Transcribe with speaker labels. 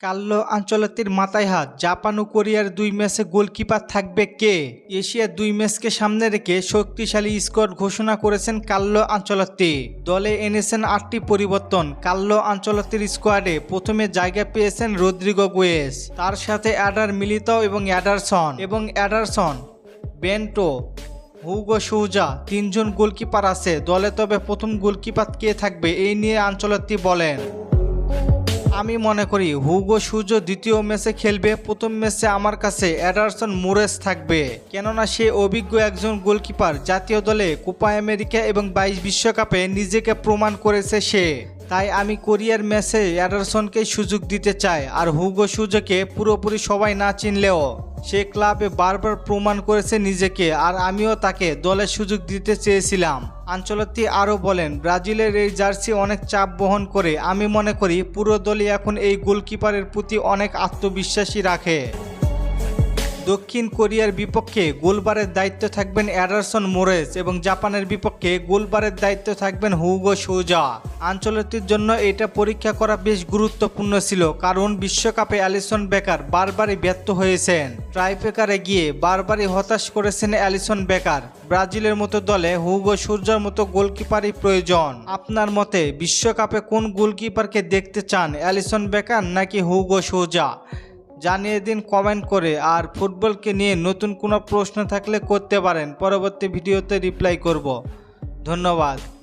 Speaker 1: কাল্লো আঞ্চলতির মাথায় হাত। জাপান ও কোরিয়ার দুই ম্যাচে গোলকিপার থাকবে কে? এশিয়ার দুই ম্যাচকে সামনে রেখে শক্তিশালী স্কোয়াড ঘোষণা করেছেন কাল্লো আঞ্চলতি দলে এনেছেন আটটি পরিবর্তন। কাল্লো আঞ্চলতির স্কোয়াডে প্রথমে জায়গা পেয়েছেন রদ্রিগো গোয়েস। তার সাথে অ্যাডার মিলিত এবং অ্যাডারসন। এবং অ্যাডারসন, বেন্টো, হুগো সৌজা তিনজন গোলকিপার আছে। দলে তবে প্রথম গোলকিপার কে থাকবে এই নিয়ে আঞ্চলতি বলেন। আমি মনে করি হুগো সূর্য দ্বিতীয় ম্যাচে খেলবে, প্রথম ম্যাচে আমার কাছে অ্যাডারসন মোরেস থাকবে। কেননা সে অভিজ্ঞ একজন গোলকিপার, জাতীয় দলে কোপা আমেরিকা এবং বাইশ বিশ্বকাপে নিজেকে প্রমাণ করেছে সে। তাই আমি কোরিয়ার ম্যাচে অ্যাডারসনকে সুযোগ দিতে চাই, আর হুগো সূর্যকে পুরোপুরি সবাই না চিনলেও। সে ক্লাবে বারবার প্রমাণ করেছে নিজেকে আর আমিও তাকে দলের সুযোগ দিতে চেয়েছিলাম। আঞ্চলতি আরও বলেন, ব্রাজিলের এই জার্সি অনেক চাপ বহন করে। আমি মনে করি পুরো দলই এখন এই গোলকিপারের প্রতি অনেক আত্মবিশ্বাসী রাখে। দক্ষিণ কোরিয়ার বিপক্ষে গোলবারের দায়িত্ব থাকবেন অ্যাডারসন মোরেস এবং জাপানের বিপক্ষে গোলবারের দায়িত্ব থাকবেন হুগো সোজা। আঞ্চলতির জন্য এটা পরীক্ষা করা বেশ গুরুত্বপূর্ণ ছিল, কারণ বিশ্বকাপে অ্যালিসন বেকার বারবারই ব্যর্থ হয়েছেন। ট্রাইপেকারে গিয়ে বারবারই হতাশ করেছেন অ্যালিসন বেকার। ব্রাজিলের মতো দলে হুগো সূর্যার মতো গোলকিপারই প্রয়োজন। আপনার মতে বিশ্বকাপে কোন গোলকিপারকে দেখতে চান, অ্যালিসন বেকার নাকি হুগো সোজা? জানিয়ে দিন কমেন্ট করে। আর ফুটবলকে নিয়ে নতুন কোনো প্রশ্ন থাকলে করতে পারেন। পরবর্তী ভিডিওতে রিপ্লাই করব। ধন্যবাদ।